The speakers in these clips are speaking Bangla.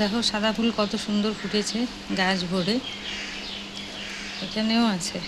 দেখো সাদা ফুল কত সুন্দর ফুটেছে গাছ ভরে। এখানেও আছে।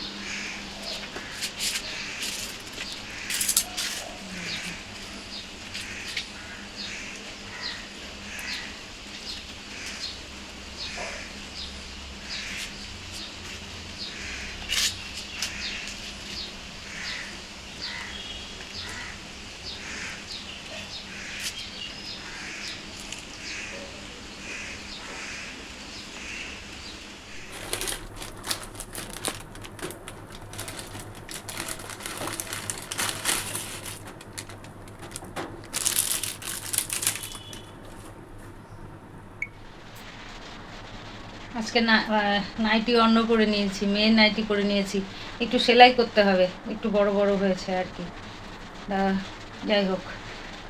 আজকে না নাইটি অন্য করে নিয়েছি মেয়ের নাইটি করে নিয়েছি। একটু সেলাই করতে হবে, একটু বড় বড় হয়েছে আর কি। যাই হোক,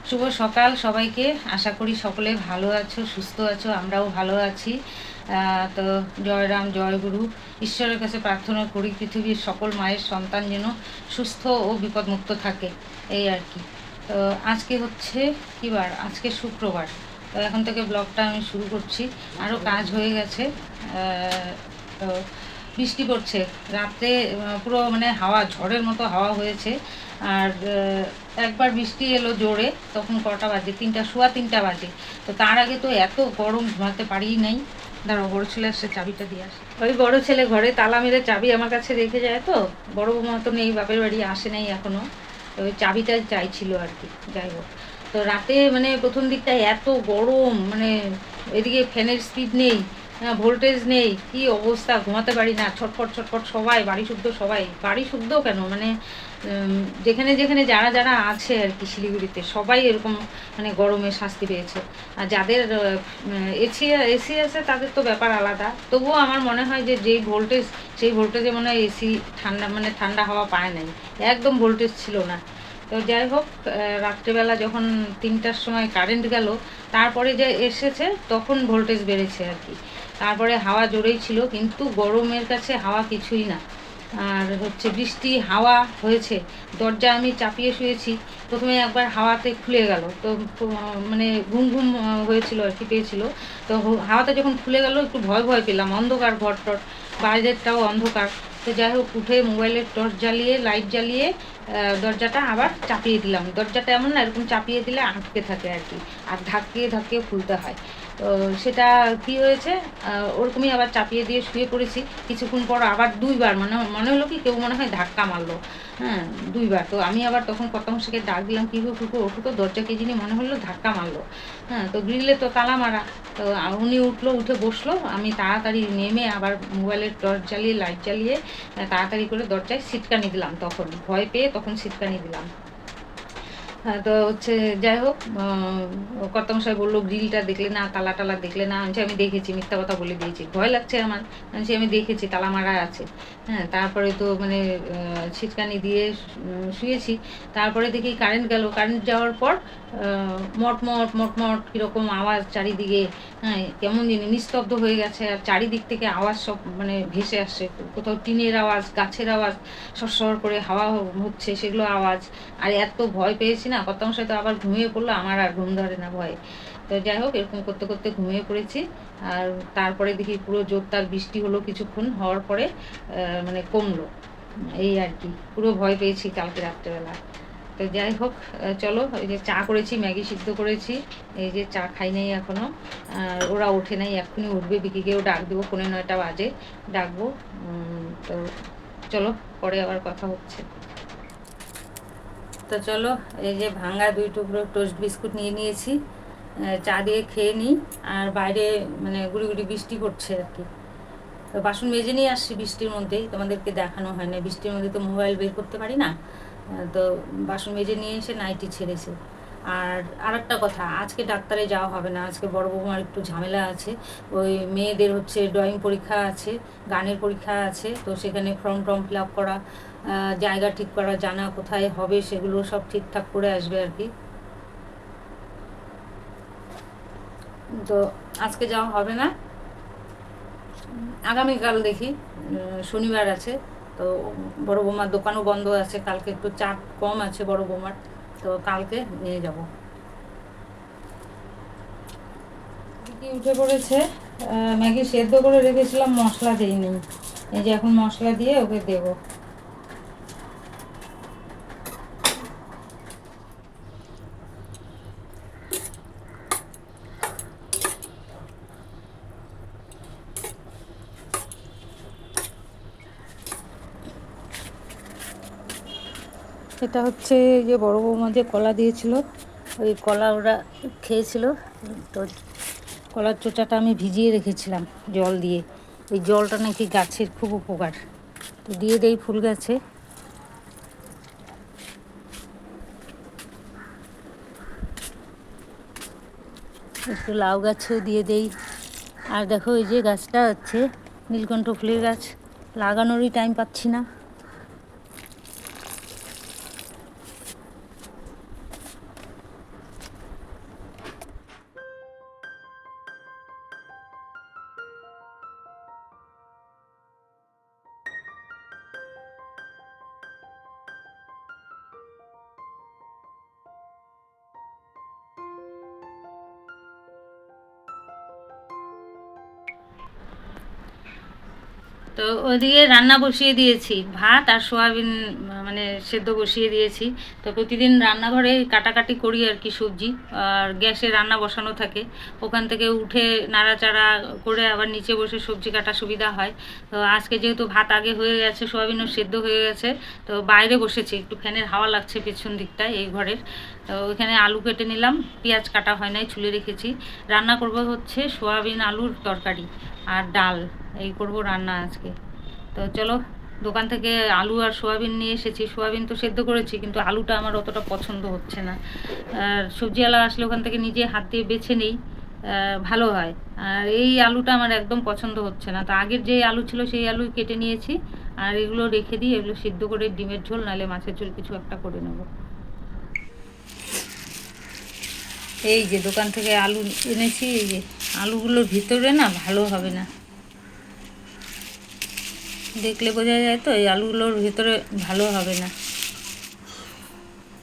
শুভ সকাল সবাইকে। আশা করি সকলে ভালো আছো, সুস্থ আছো, আমরাও ভালো আছি। তো জয় রাম, জয় গুরু। ঈশ্বরের কাছে প্রার্থনা করি পৃথিবীর সকল মায়ের সন্তান যেন সুস্থ ও বিপদমুক্ত থাকে, এই আর কি। তো আজকে হচ্ছে কী বার? আজকে শুক্রবার। তো এখন থেকে ব্লগটা আমি শুরু করছি। আরও কাজ হয়ে গেছে। তো বৃষ্টি পড়ছে। রাতে পুরো মানে হাওয়া, ঝড়ের মতো হাওয়া হয়েছে। আর একবার বৃষ্টি এলো জোরে, তখন কটা বাজে? তিনটা শোয়া তিনটা বাজে। তো তার আগে তো এত গরম ঘুমাতে পারিই নাই। দাঁড়াও, বড় ছেলে আসছে, চাবিটা দিয়ে আসে। ওই বড় ছেলে ঘরে তালা মেরে চাবি আমার কাছে রেখে যায় তো? বড় বৌমা তো নেই, বাপের বাড়ি আসে নাই এখনও তো ওই চাবিটা চাইছিল আর কি। যাই হোক। তো রাতে মানে প্রথম দিকটায় এত গরম মানে এদিকে ফ্যানের স্পিড নেই হ্যাঁ ভোল্টেজ নেই, কি অবস্থা? ঘুমাতে পারি না, ছটফট ছটফট সবাই, বাড়ি শুদ্ধ সবাই। বাড়ি শুদ্ধ কেন? মানে যেখানে যেখানে যারা যারা আছে আর কি শিলিগুড়িতে, সবাই এরকম মানে গরমে শাস্তি পেয়েছে। আর যাদের এসি এসি আছে তাদের তো ব্যাপার আলাদা। তবুও আমার মনে হয় যে যেই ভোল্টেজ সেই ভোল্টেজে মনে হয় এসি ঠান্ডা মানে ঠান্ডা হাওয়া পায় নাই। একদম ভোল্টেজ ছিল না। তো যাই হোক রাত্রেবেলা যখন তিনটার সময় কারেন্ট গেল, তারপরে যে এসেছে তখন ভোল্টেজ বেড়েছে আর কি। তারপরে হাওয়া জোরেই ছিল, কিন্তু গরমের কাছে হাওয়া কিছুই না। আর হচ্ছে বৃষ্টি, হাওয়া হয়েছে। দরজা আমি চাপিয়ে শুয়েছি। প্রথমে একবার হাওয়াতে খুলে গেল। তো মানে ঘুম ঘুম হয়েছিল আর কি, পেয়েছিল। তো হাওয়াতে যখন খুলে গেল, একটু ভয় ভয় পেলাম। অন্ধকার ঘর টর বাইরেরটাও অন্ধকার। তো যাই হোক, উঠে মোবাইলের টর্চ জ্বালিয়ে লাইট জ্বালিয়ে দরজাটা আবার চাপিয়ে দিলাম। দরজাটা এমন না, এরকম চাপিয়ে দিলে আটকে থাকে আর কি। আর ধাক্কিয়ে ধাক্কিয়ে খুলতে হয়। তো সেটা কি হয়েছে? ওরকমই আবার চাপিয়ে দিয়ে শুয়ে পড়েছি। কিছুক্ষণ পর আবার দুইবার মানে মনে হলো কি কেউ মনে হয় ধাক্কা মারলো। হ্যাঁ দুইবার। তো আমি আবার তখন কর্তামশাকে ডাক দিলাম, কি গো ফুকু ওঠো তো, দরজা কে জিনি? মনে হলো ধাক্কা মারলো। হ্যাঁ তো গ্রিলে তো তালা মারা। তো উনি উঠল, উঠে বসল। আমি তাড়াতাড়ি নেমে আবার মোবাইলের টর্চ জ্বালিয়ে, লাইট জ্বালিয়ে তাড়াতাড়ি করে দরজায় সিটকানি দিলাম তখন। ভয় পেয়ে তখন সিটকানি দিলাম। হ্যাঁ, তো হচ্ছে যাই হোক কর্তামশাই বলল গ্রিলটা দেখলে না তালা টালা দেখলে না। আমি আমি দেখেছি মিথ্যা কথা বলে দিয়েছি। ভয় লাগছে আমার। আমি আমি দেখেছি তালা মারা আছে। হ্যাঁ তারপরে তো মানে ছিটকানি দিয়ে শুয়েছি। তারপরে দেখি কারেন্ট গেল। কারেন্ট যাওয়ার পর মটমট মটমট কীরকম আওয়াজ চারিদিকে হ্যাঁ কেমন জিনিস নিস্তব্ধ হয়ে গেছে আর চারিদিক থেকে আওয়াজ সব মানে ভেসে আসছে। কোথাও টিনের আওয়াজ, গাছের আওয়াজ, সরসর করে হাওয়া হচ্ছে সেগুলো আওয়াজ। আর এত ভয় পেয়েছি না কত অংশে তো আবার ঘুমিয়ে পড়ল, আমার আর ঘুম ধরে না ভয়ে। তো যাই হোক, এরকম করতে করতে ঘুমিয়ে পড়েছি। আর তারপরে দেখি পুরো জোরদার বৃষ্টি হলো কিছুক্ষণ, হওয়ার পরে মানে কমলো। এই আর কি, পুরো ভয় পেয়েছি কালকে রাত্রেবেলা। তো যাই হোক চলো, এই যে চা করেছি, ম্যাগি সিদ্ধ করেছি, এই যে চা খাই নাই এখনও। আর ওরা ওঠে নাই, এক্ষুনি উঠবে বিকিকেও ডাক দেবো পনেরো নয়টা বাজে, ডাকবো। তো চলো, পরে আবার কথা হচ্ছে। তো চলো, এই যে ভাঙা দুই টুকরো টোস্ট বিস্কুট নিয়ে নিয়েছি চা দিয়ে খেয়ে নিই আর বাইরে মানে গুড়ি গুড়ি বৃষ্টি পড়ছে আর কি। তো বাসন মেজে নিয়ে আসছি বৃষ্টির মধ্যেই, তোমাদেরকে দেখানো হয় না, বৃষ্টির মধ্যে তো মোবাইল বের করতে পারি না। তো বাসন মেজে নিয়ে এসে নাইটি ছেড়েছে। আর আরেকটা কথা, আজকে ডাক্তারে যাওয়া হবে না, আজকে বড় বৌমার একটু ঝামেলা আছে। ওই মেয়েদের হচ্ছে ড্রয়িং পরীক্ষা আছে, গানের পরীক্ষা আছে, তো সেখানে ফর্ম টর্ম ফিল আপ করা জায়গা ঠিক করা, জানা কোথায় হবে সেগুলো সব ঠিকঠাক করে আসবে আর কি। তো আজকে যাওয়া হবে না। আগামীকাল দেখি শনিবার আছে। তো বড় বৌমার দোকানও বন্ধ আছে, কালকে একটু চাপ কম আছে বড় বৌমার, তো কালকে নিয়ে যাব। কি উঠে পড়েছে ম্যাগি সেদ্ধ করে রেখেছিলাম, মশলা দিইনি। এই যে এখন মশলা দিয়ে ওকে দেবো। এটা হচ্ছে যে বড় বৌমা যে কলা দিয়েছিল, ওই কলা ওরা খেয়েছিল। তো কলার চোচাটা আমি ভিজিয়ে রেখেছিলাম জল দিয়ে। ওই জলটা নাকি গাছের খুব উপকার। তো দিয়ে দেই ফুল গাছে। একটু লাউ গাছেও দিয়ে দেই। আর দেখো এই যে গাছটা হচ্ছে নীলকণ্ঠ ফুলের গাছ। লাগানোরই টাইম পাচ্ছি না। তো ওদিকে রান্না বসিয়ে দিয়েছি, ভাত আর সোয়াবিন মানে সেদ্ধ বসিয়ে দিয়েছি। তো প্রতিদিন রান্নাঘরে কাটাকাটি করি আর কি সবজি, আর গ্যাসে রান্না বসানো থাকে। ওখান থেকে উঠে নাড়াচাড়া করে আবার নিচে বসে সবজি কাটা সুবিধা হয়। তো আজকে যেহেতু ভাত আগে হয়ে গেছে সোয়াবিনও সেদ্ধ হয়ে গেছে, তো বাইরে বসেছি, একটু ফ্যানের হাওয়া লাগছে পেছন দিকটায় এই ঘরের। তো ওইখানে আলু কেটে নিলাম, পেঁয়াজ কাটা হয় নাই, চুলে রেখেছি। রান্না করব হচ্ছে সোয়াবিন আলুর তরকারি আর ডাল। এই করব রান্না আজকে। তো চলো, দোকান থেকে আলু আর সোয়াবিন নিয়ে এসেছি। সোয়াবিন তো সেদ্ধ করেছি, কিন্তু আলুটা আমার অতটা পছন্দ হচ্ছে না। আর সবজিওয়ালা আসলে ওখান থেকে নিজে হাত দিয়ে বেছে নেই ভালো হয়। আর এই আলুটা আমার একদম পছন্দ হচ্ছে না। তো আগের যে আলু ছিল, সেই আলু কেটে নিয়েছি। আর এগুলো রেখে দিই এগুলো সিদ্ধ করে ডিমের ঝোল, নাহলে মাছের ঝোল কিছু একটা করে নেব। এই যে দোকান থেকে আলু এনেছি, এই যে আলুগুলোর ভিতরে না ভালো হবে না। দেখলে বোঝা যায় তো, এই আলুগুলোর ভিতরে ভালো হবে না।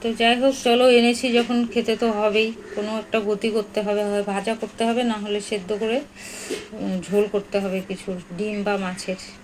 তো যাই হোক, চলো এনেছি যখন, খেতে তো হবেই। কোনো একটা গতি করতে হবে, হয় ভাজা করতে হবে, না হলে সেদ্ধ করে ঝোল করতে হবে কিছু ডিম বা মাছের।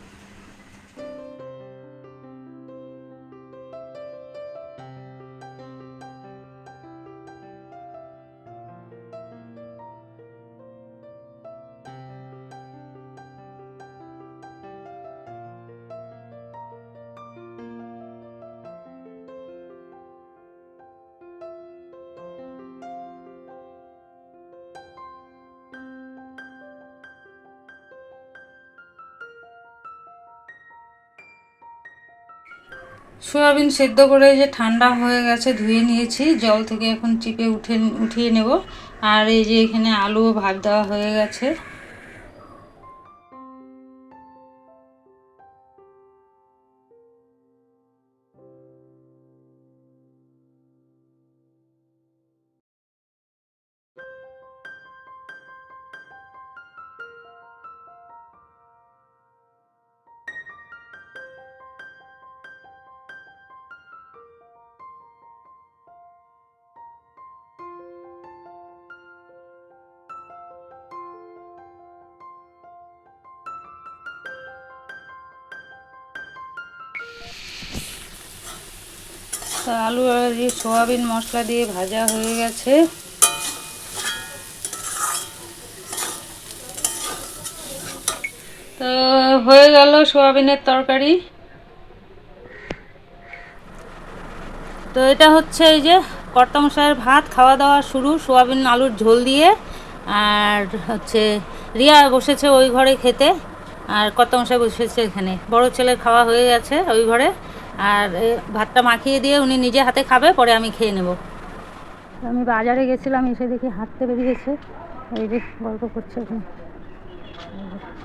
সোয়াবিন সেদ্ধ করে যে ঠান্ডা হয়ে গেছে ধুয়ে নিয়েছি, জল থেকে এখন চিপে উঠে উঠিয়ে নেব। আর এই যে এখানে আলুও ভাব দেওয়া হয়ে গেছে। সোয়াবিন মশলা দিয়ে ভাজা হয়ে গেছে। তো হয়ে গেল সোয়াবিনের তরকারি। তো এটা হচ্ছে এই যে কর্তামশাইয়ের ভাত খাওয়া দাওয়া শুরু, সোয়াবিন আলুর ঝোল দিয়ে। আর হচ্ছে রিয়া বসেছে ওই ঘরে খেতে, আর কর্তামশাই বসেছে এখানে। বড় ছেলের খাওয়া হয়ে গেছে ওই ঘরে। আর ভাতটা মাখিয়ে দিয়ে উনি নিজে হাতে খাবে পরে আমি খেয়ে নেব। আমি বাজারে গেছিলাম এসে দেখি হাঁটতে বেরিয়েছে। এই যে গল্প করছে ওখানে।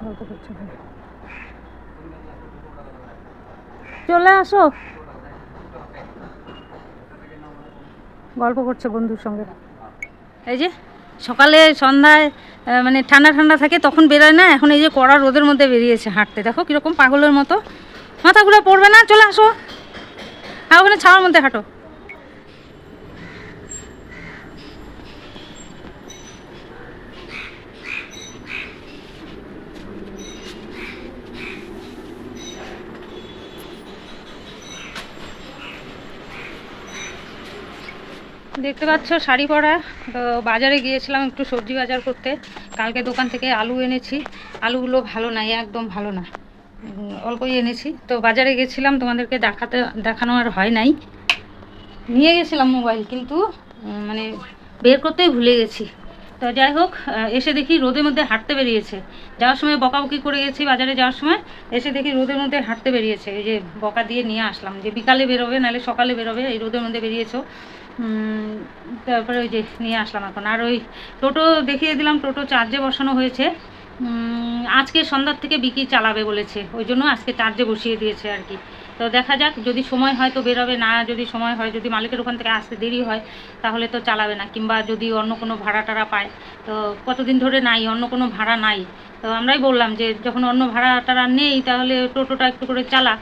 গল্প করছে ওখানে। চলে আসো। গল্প করছে বন্ধুর সঙ্গে। এই যে সকালে সন্ধ্যায় মানে ঠান্ডা ঠান্ডা থাকে তখন বেরোয় না এখন এই যে কড়া রোদের মধ্যে বেরিয়েছে হাঁটতে। দেখো কীরকম পাগলের মতো। মাথাগুলো পড়বে না, চলে আসো। আর ওখানে ছাওয়ার মধ্যে হাঁটো। দেখতে পাচ্ছ শাড়ি পরা, তো বাজারে গিয়েছিলাম একটু সবজি বাজার করতে। কালকে দোকান থেকে আলু এনেছি। আলুগুলো ভালো নাই, একদম ভালো না। অল্পই এনেছি। তো বাজারে গেছিলাম, তোমাদেরকে দেখাতে, দেখানো আর হয় নাই। নিয়ে গেছিলাম মোবাইল, কিন্তু মানে বের করতেই ভুলে গেছি। তো যাই হোক এসে দেখি রোদের মধ্যে হাঁটতে বেরিয়েছে। যাওয়ার সময় বকাবকি করে গেছি বাজারে যাওয়ার সময়, এসে দেখি রোদের মধ্যে হাঁটতে বেরিয়েছে। এই যে বকা দিয়ে নিয়ে আসলাম, যে বিকালে বেরোবে, নাহলে সকালে বেরোবে, এই রোদের মধ্যে বেরিয়েছো। তারপরে ওই যে নিয়ে আসলাম এখন। আর ওই টোটো দেখিয়ে দিলাম, টোটো চার্জে বসানো হয়েছে। আজকে সন্ধ্যার থেকে বিক্রি চালাবে বলেছে। ওই জন্য আজকে চার্জে বসিয়ে দিয়েছে আর কি। তো দেখা যাক, যদি সময় হয় তো বেরোবে, না যদি সময় হয়, যদি মালিকের ওখান থেকে আসতে দেরি হয়, তাহলে তো চালাবে না। কিংবা যদি অন্য কোনো ভাড়া টাড়া পায়, তো কতদিন ধরে নাই, অন্য কোনো ভাড়া নাই। তো আমরাই বললাম যে, যখন অন্য ভাড়া টাড়া নেই, তাহলে টোটোটা একটু করে চালা।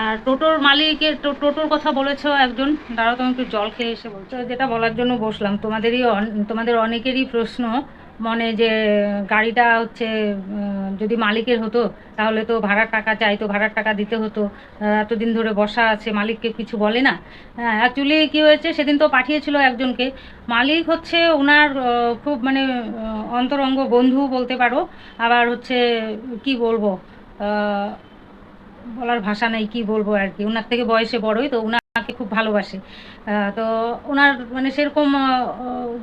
আর টোটোর মালিকের টোটোর কথা বলেছ একজন। দাঁড়াও, তুমি একটু জল খেয়ে এসে বলছো। যেটা বলার জন্য বসলাম। তোমাদেরই তোমাদের অনেকেরই প্রশ্ন মনে যে, গাড়িটা হচ্ছে যদি মালিকের হতো, তাহলে তো ভাড়ার টাকা চাইতো, ভাড়ার টাকা দিতে হতো। এতদিন ধরে বসা আছে, মালিককে কিছু বলে না। হ্যাঁ অ্যাকচুয়ালি কী হয়েছে, সেদিন তো পাঠিয়েছিল একজনকে। মালিক হচ্ছে ওনার খুব মানে অন্তরঙ্গ বন্ধু বলতে পারো। আবার হচ্ছে, কি বলব বলার ভাষা নেই, কি বলব আর কি। ওনার থেকে বয়সে বড়ই, তো ওনাকে খুব ভালোবাসে। তো ওনার মানে সেরকম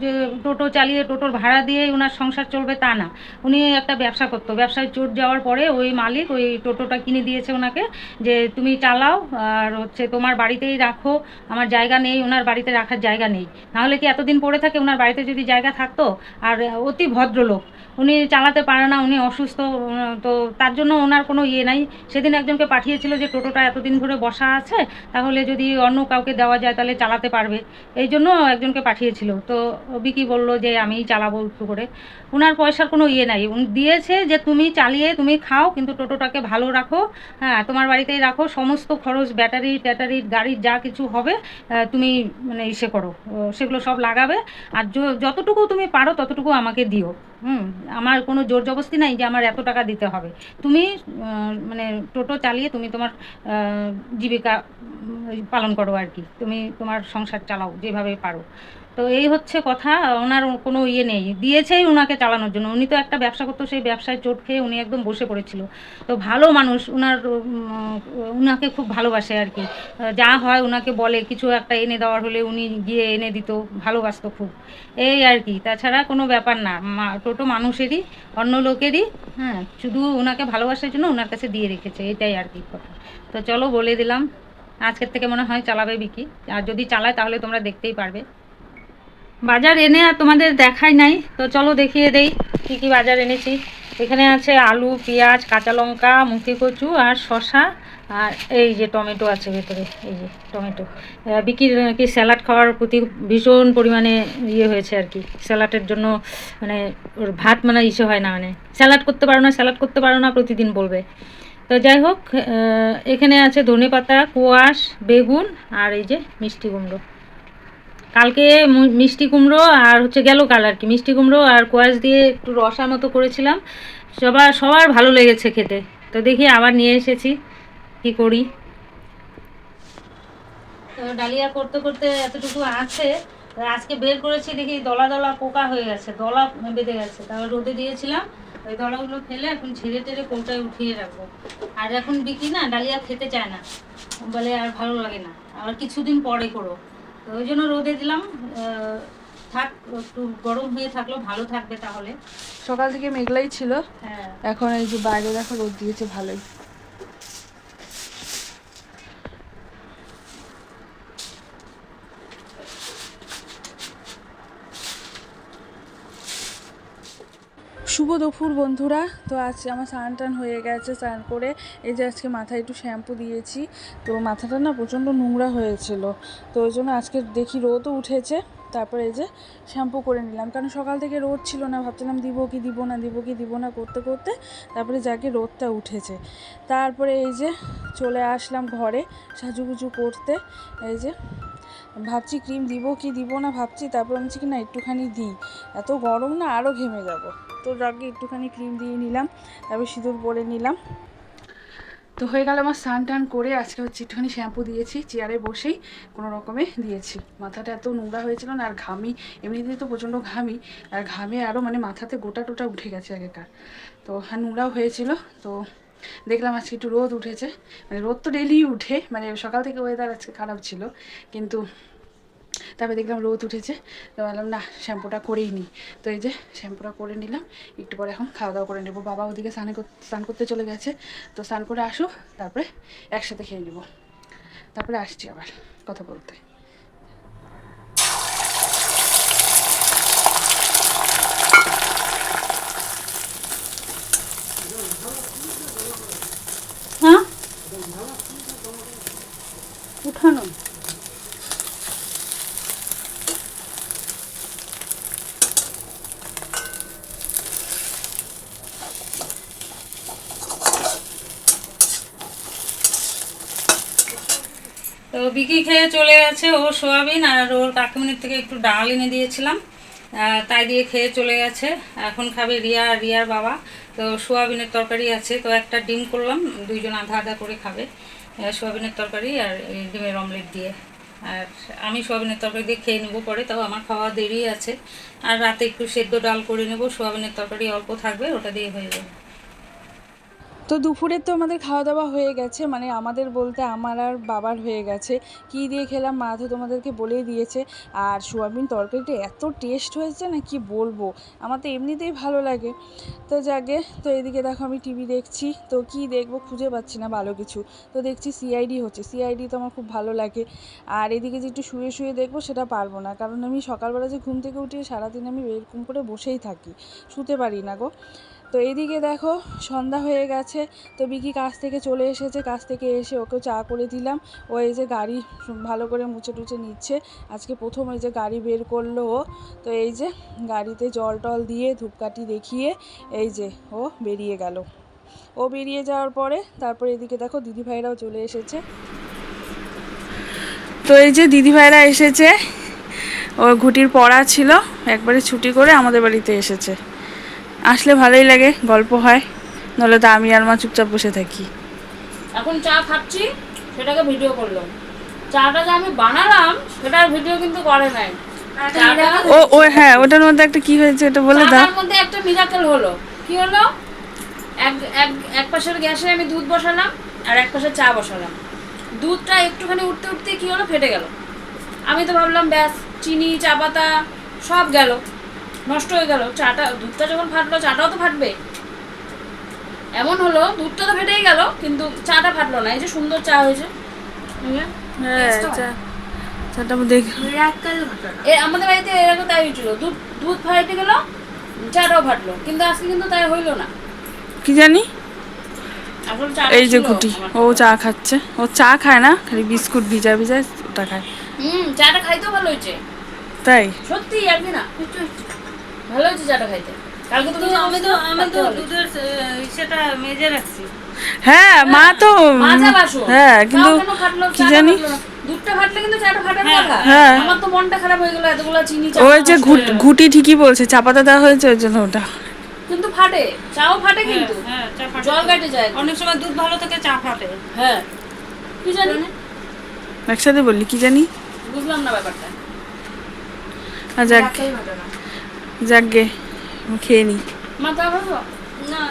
যে টোটো চালিয়ে, টোটোর ভাড়া দিয়ে ওনার সংসার চলবে তা না। উনি একটা ব্যবসা করতো। ব্যবসায় চোট যাওয়ার পরে ওই মালিক ওই টোটোটা কিনে দিয়েছে ওনাকে যে, তুমি চালাও, আর হচ্ছে তোমার বাড়িতেই রাখো। আমার জায়গা নেই, ওনার বাড়িতে রাখার জায়গা নেই। নাহলে কি এতদিন পড়ে থাকে, ওনার বাড়িতে যদি জায়গা থাকতো? আর অতি ভদ্রলোক। উনি চালাতে পারে না, উনি অসুস্থ তো তার জন্য ওনার কোনো ইয়ে নাই। সেদিন একজনকে পাঠিয়েছিল যে টোটোটা এতদিন ধরে বসা আছে, তাহলে যদি অন্য কাউকে দেওয়া যায় তাহলে চালাতে পারবে। এই জন্য একজনকে পাঠিয়েছিল। তো বিকি বলল যে, আমিই চালাবো একটু করে। ওনার পয়সার কোনো ইয়ে নাই। উনি দিয়েছে যে, তুমি চালিয়ে, তুমি খাও, কিন্তু টোটোটাকে ভালো রাখো হ্যাঁ তোমার বাড়িতেই রাখো, সমস্ত খরচ, ব্যাটারি ট্যাটারি গাড়ির যা কিছু হবে তুমি মানে ইসে করো। সেগুলো সব লাগাবে। আর যতটুকু তুমি পারো, ততটুকু আমাকে দিও। হুম, আমার কোনো জোর জবস্তি নাই যে আমার এত টাকা দিতে হবে। তুমি মানে টোটো চালিয়ে তুমি তোমার জীবিকা পালন করো আর কি। তুমি তোমার সংসার চালাও যেভাবে পারো। তো এই হচ্ছে কথা, ওনার কোনো ইয়ে নেই। দিয়েছেই ওনাকে চালানোর জন্য। উনি তো একটা ব্যবসা করতো, সেই ব্যবসায় চোট খেয়ে উনি একদম বসে পড়েছিল। তো ভালো মানুষ ওনার উনাকে খুব ভালোবাসে আর কি। যা হয় ওনাকে বলে, কিছু একটা এনে দেওয়ার হলে উনি গিয়ে এনে দিত, ভালোবাসত খুব। এই আর কি, তাছাড়া কোনো ব্যাপার না। টোটো মানুষেরই, অন্য লোকেরই হ্যাঁ শুধু ওনাকে ভালোবাসার জন্য ওনার কাছে দিয়ে রেখেছে, এটাই আর কি কথা। তো চলো বলে দিলাম, আজকের থেকে মনে হয় চালাবে বিকি আর যদি চালায় তাহলে তোমরা দেখতেই পারবে। বাজার এনে আর তোমাদের দেখাই নাই। তো চলো দেখিয়ে দেই কি কি বাজার এনেছি। এখানে আছে আলু, পেঁয়াজ, কাঁচা লঙ্কা মুখি কচু আর শসা আর এই যে টমেটো আছে ভেতরে, এই যে টমেটো। বিকির কি স্যালাড খাওয়ার প্রতি ভীষণ পরিমাণে ইয়ে হয়েছে আর কি। স্যালাডের জন্য মানে ওর ভাত মানে ইসে হয় না মানে। স্যালাড করতে পারো না, স্যালাড করতে পারো না, প্রতিদিন বলবে। তো যাই হোক এখানে আছে ধনে পাতা কোয়াশ, বেগুন আর এই যে মিষ্টি কুমড়ো। কালকে মিষ্টি কুমড়ো আর হচ্ছে গেল কাল আর কি। মিষ্টি কুমড়ো আর কোয়াশ দিয়ে একটু রসা মতো করেছিলাম। সবার সবার ভালো লেগেছে খেতে। তো দেখি আবার নিয়ে এসেছি। কি করি? তো ডালিয়া করতে করতে এতটুকু আছে। আজকে বের করেছি দেখি দলা দলা পোকা হয়ে গেছে। দলা বেঁধে গেছে। তারপর রোদে দিয়েছিলাম। ওই দলাগুলো ফেলে এখন ঝেড়ে টেড়ে কোনটায় উঠিয়ে রাখব। আর এখন বিকি না, ডালিয়া খেতে চায় না। বলে আর ভালো লাগে না। আর কিছুদিন পরে করো। ওই জন্য রোদে দিলাম থাক একটু গরম হয়ে থাকল ভালো থাকবে তাহলে। সকাল থেকে মেঘলাই ছিল। হ্যাঁ। এখন এই যে বাইরে দেখো রোদ দিয়েছে ভালোই। শুভ দুপুর বন্ধুরা। তো আজ আমার স্নান টান হয়ে গেছে স্নান করে। এই যে আজকে মাথায় একটু শ্যাম্পু দিয়েছি। তো মাথাটা না প্রচণ্ড নোংরা হয়েছিল। তো ওই জন্য আজকে দেখি রোদও উঠেছে। তারপরে এই যে শ্যাম্পু করে নিলাম। কারণ সকাল থেকে রোদ ছিল না। ভাবছিলাম দিব কি দিব না, দিব কি দিব না করতে করতে। তারপরে যাকে রোদটা উঠেছে। তারপরে এই যে চলে আসলাম ঘরে সাজুগুজু করতে। এই যে ভাবছি ক্রিম দিব কি দিব না ভাবছি। তারপর আমি কি না একটুখানি দিই। এত গরম না আরও ঘেমে যাব। তো আগে একটুখানি ক্রিম দিয়ে নিলাম, তারপর সিঁদুর পরে নিলাম। তো হয়ে গেল আমার স্নান টান করে আজকে হচ্ছে একটুখানি শ্যাম্পু দিয়েছি, চেয়ারে বসেই কোনো রকমে দিয়েছি। মাথাটা এত নোংরা হয়েছিল না, আর ঘামি, এমনিতেই তো প্রচণ্ড ঘামি, আর ঘামে আরও মানে মাথাতে গোটা টোটা উঠে গেছে আগেকার। তো হ্যাঁ নোংরাও হয়েছিল, তো দেখলাম আজকে একটু রোদ উঠেছে। মানে রোদ তো ডেলি উঠে মানে সকাল থেকে ওয়েদার আজকে খারাপ ছিল, কিন্তু তারপরে দেখলাম রোদ উঠেছে, তো বললাম, না, শ্যাম্পুটা করেই নিই তো এই যে শ্যাম্পুটা করে নিলাম, একটু পরে এখন খাওয়া দাওয়া করে নেব। বাবা ওদিকে স্নান করতে স্নান করতে চলে গেছে, তো স্নান করে আসুক তারপরে একসাথে খেয়ে নেব। তারপরে আসছি আবার কথা বলতে। হ্যাঁ? উঠানো। বিকি খেয়ে চলে গেছে ও সোয়াবিন, আর ওর কাকিমনির থেকে একটু ডাল এনে দিয়েছিলাম। তাই দিয়ে খেয়ে চলে গেছে। এখন খাবে রিয়া আর রিয়ার বাবা। তো সোয়াবিনের তরকারি আছে, তো একটা ডিম করলাম, দুইজন আধা আধা করে খাবে। সোয়াবিনের তরকারি আর ডিমের অমলেট দিয়ে। আর আমি সোয়াবিনের তরকারি দিয়ে খেয়ে নেব পরে, তাও আমার খাওয়া দেরি আছে। আর রাতে একটু সেদ্ধ ডাল করে নেব, সোয়াবিনের তরকারি অল্প থাকবে, ওটা দিয়ে হয়ে যাবে। তো দুপুরের তো আমাদের খাওয়া দাওয়া হয়ে গেছে মানে আমাদের বলতে আমার আর বাবার হয়ে গেছে। কী দিয়ে খেলাম মা তো তোমাদেরকে বলেই দিয়েছে। আর সোয়াবিন তরকারিটা এত টেস্ট হয়েছে না কি বলব? আমার তো এমনিতেই ভালো লাগে। তো যাকে, তো এদিকে দেখো আমি টিভি দেখছি। তো কি দেখব খুঁজে পাচ্ছি না ভালো কিছু। তো দেখছি সিআইডি হচ্ছে। সিআইডি তো আমার খুব ভালো লাগে। আর এদিকে যে একটু শুয়ে শুয়ে দেখব সেটা পারব না। কারণ আমি সকালবেলা যে ঘুম থেকে উঠে সারাদিন আমি এরকম করে বসেই থাকি। শুতে পারি না গো। তো এইদিকে দেখো, সন্ধ্যা হয়ে গেছে। তো বিকি কাজ থেকে চলে এসেছে, কাজ থেকে এসে ওকে চা করে দিলাম। ও এই যে গাড়ি ভালো করে মুছে টুছে নিচ্ছে। আজকে প্রথম এই যে গাড়ি বের করল ও। তো এই যে গাড়িতে জল টল দিয়ে ধূপকাঠি দেখিয়ে এই যে ও বেরিয়ে গেল। ও বেরিয়ে যাওয়ার পরে তারপরে এদিকে দেখো দিদিভাইরাও চলে এসেছে। তো এই যে দিদিভাইরা এসেছে। ও ঘুটির পড়া ছিল, একবারে ছুটি করে আমাদের বাড়িতে এসেছে। আসলে ভালোই লাগে গল্প হয় নলে তো আমি আর মা চুপচাপ বসে থাকি। এখন চা খাচ্ছি সেটাকে ভিডিও করলাম। চাটা যে আমি বানালাম সেটার ভিডিও কিন্তু করে নাই। ও ও হ্যাঁ ওটার মধ্যে একটা কি হয়েছে এটা বলে দাও। চাটার মধ্যে একটা মিরাকেল হলো। কি হলো? এক এক এক পাশের গ্যাসে আমি দুধ বসালাম আর এক পাশে চা বসালাম। দুধটা একটুখানি উঠতে উঠতে কি হলো ফেটে গেল। আমি তো ভাবলাম ব্যাস চিনি চা পাতা সব গেল। নষ্ট হয়ে গেল। চাটা দুধটা যখন ফাটলো চাটাও তো ফাটবে। এমন হলো দুধটা তো ফেটেই গেল কিন্তু চাটা ফাটলো না। এই যে সুন্দর চা হয়েছে। হ্যাঁ আমাদের বাড়িতে এরকম তাই হয়েছিল। দুধ দুধ ফাইটে গেল চাটাও ফাটলো। কিন্তু আজকে কিন্তু তাই হইল না। কি জানি? এই যে গুটি ও চা খাচ্ছে। ও চা খায় না খালি বিস্কুট ভিজা ভিজা ওটা খায়। হুম চাটা খাইতেও ভালো হয়েছে। তাই? সত্যি কি না। ভালো হয়েছে চাটা খাইতে? কালকে তো আমি তো আমি তো দুধের সেটা মেজে রাখছি। হ্যাঁ মা তো হ্যাঁ কিন্তু? কি জানি? দুধটা ফাটলে কিন্তু চাটা ফাটার কথা। হ্যাঁ। আমার তো মনটা খারাপ হয়ে গেল এতগুলো চিনি ওই যে নষ্ট ঘুট- হয়ে ঠিকই বলছে চাপাতা দেওয়া হয়েছে ওই জন্য ওটা। কিন্তু ফাটে চাও ফাটে কিন্তু। হ্যাঁ চা ফাটে। জল কাটে যায়। অনেক সময় দুধ ভালো থাকে চা ফাটে। হ্যাঁ। কি জানি? একসাথে বললি কি জানি? বুঝলাম না ব্যাপারটা। আর যাক একটাই ফাটে না। যাক গে খেয়ে না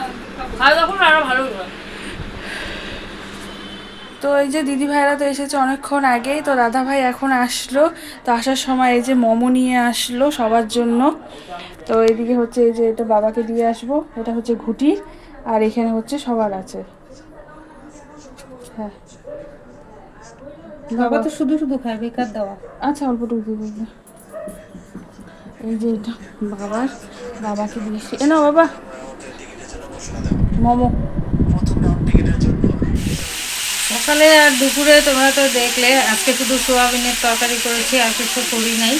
তো এই যে দিদি ভাইরা তো এসেছে অনেকক্ষণ আগেই তো দাদা ভাই এখন আসলো। তো আসার সময় এই যে মোমো নিয়ে আসলো সবার জন্য। তো এদিকে হচ্ছে এই যে এটা বাবাকে দিয়ে আসব এটা হচ্ছে ঘুটি আর এখানে হচ্ছে সবার আছে। হ্যাঁ। বাবা তো শুধু শুধু খায় বেকার দেওয়া আচ্ছা অল্পটুকু। বাবার, বাবাকে দিয়েছি এ না বাবা। মোমো। সকালে আর দুপুরে তোমরা তো দেখলে, আজকে শুধু সোয়াবিনের তরকারি করেছি, আর কিছু করি নাই।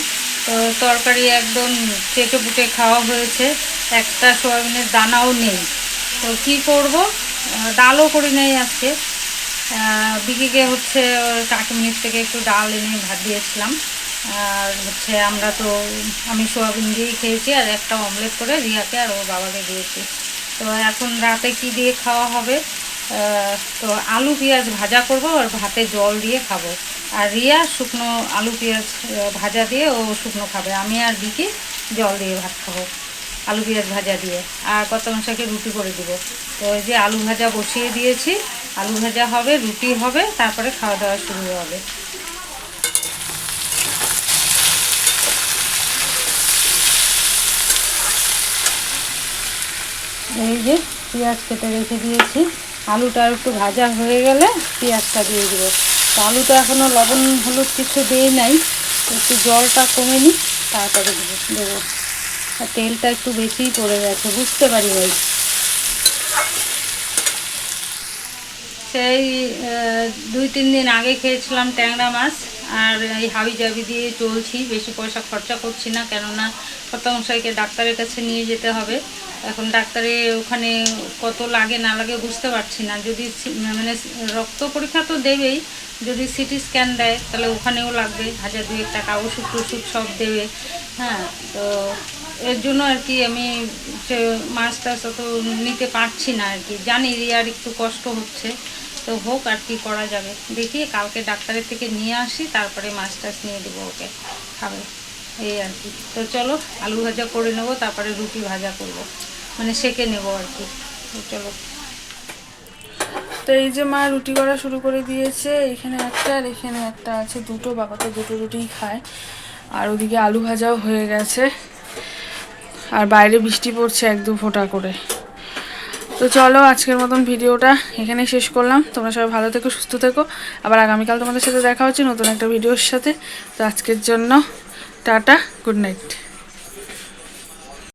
তো তরকারি একদম চেটে পুটে খাওয়া হয়েছে। একটা সোয়াবিনের দানাও নেই। তো কি করব? ডালও করি নাই আজকে। বিকিকে হচ্ছে ওর কাকিমির থেকে একটু ডাল এনে ভাত দিয়েছিলাম। আর হচ্ছে আমরা তো, আমি সোয়াবিন দিয়েই খেয়েছি আর একটা অমলেট করে রিয়াকে আর ওর বাবাকে দিয়েছি। তো এখন রাতে কি দিয়ে খাওয়া হবে? তো আলু পেঁয়াজ ভাজা করব আর ভাতে জল দিয়ে খাব। আর রিয়া শুকনো আলু পেঁয়াজ ভাজা দিয়ে ও শুকনো খাবে। আমি আর বিকি জল দিয়ে ভাত খাব, আলু পেঁয়াজ ভাজা দিয়ে। আর কত মশাকে রুটি করে দিব। তো এই যে আলু ভাজা বসিয়ে দিয়েছি, আলু ভাজা হবে, রুটি হবে, তারপরে খাওয়া দাওয়া শুরু হবে। এই যে পেঁয়াজ কেটে রেখে দিয়েছি। আলুটা একটু ভাজা হয়ে গেলে পেঁয়াজটা দিয়ে দিব। তো আলুটা এখনও লবণ হলুদ কিছু দিয়ে নাই। একটু জলটা কমে নি তারপরে দেবো দেবো। আর তেলটা একটু বেশিই পড়ে গেছে, বুঝতে পারি ভাই সেই দুই তিন দিন আগে খেয়েছিলাম ট্যাংরা মাছ, আর এই হাবি জাবি দিয়ে চলছি, বেশি পয়সা খরচা করছি না, কেননা কর্তামশাইকে ডাক্তারের কাছে নিয়ে যেতে হবে। এখন ডাক্তারে ওখানে কত লাগে না লাগে বুঝতে পারছি না। যদি মানে রক্ত পরীক্ষা তো দেবেই, যদি সিটি স্ক্যান দেয় তাহলে ওখানেও লাগবে, হাজার দুয়েক টাকা ওষুধ টষুধ সব দেবে হ্যাঁ? তো এর জন্য আর কি আমি মাছ টাছ অত নিতে পারছি না আর কি। জানি রিয়ার একটু কষ্ট হচ্ছে, তো হোক আর কি করা যাবে। দেখি কালকে ডাক্তারের থেকে নিয়ে আসি, তারপরে মাছ টাছ নিয়ে দেবো ওকে। খাবে। এই আর কি। তো চলো, আলু ভাজা করে নেব, তারপরে রুটি ভাজা করব। মানে সেকে নেব আর কি। তো চলো। তো এই যে মা রুটি করা শুরু করে দিয়েছে, এখানে একটা আর এখানে একটা আছে দুটো, বাবা তো দুটো রুটিই খায়। আর ওদিকে আলু ভাজাও হয়ে গেছে। আর বাইরে বৃষ্টি পড়ছে এক দু ফোঁটা করে। তো চলো, আজকের মতন ভিডিওটা এখানে শেষ করলাম। তোমরা সবাই ভালো থেকো, সুস্থ থেকো। আবার আগামীকাল তোমাদের সাথে দেখা হচ্ছে নতুন একটা ভিডিওর সাথে। তো আজকের জন্য টাটা গুড নাইট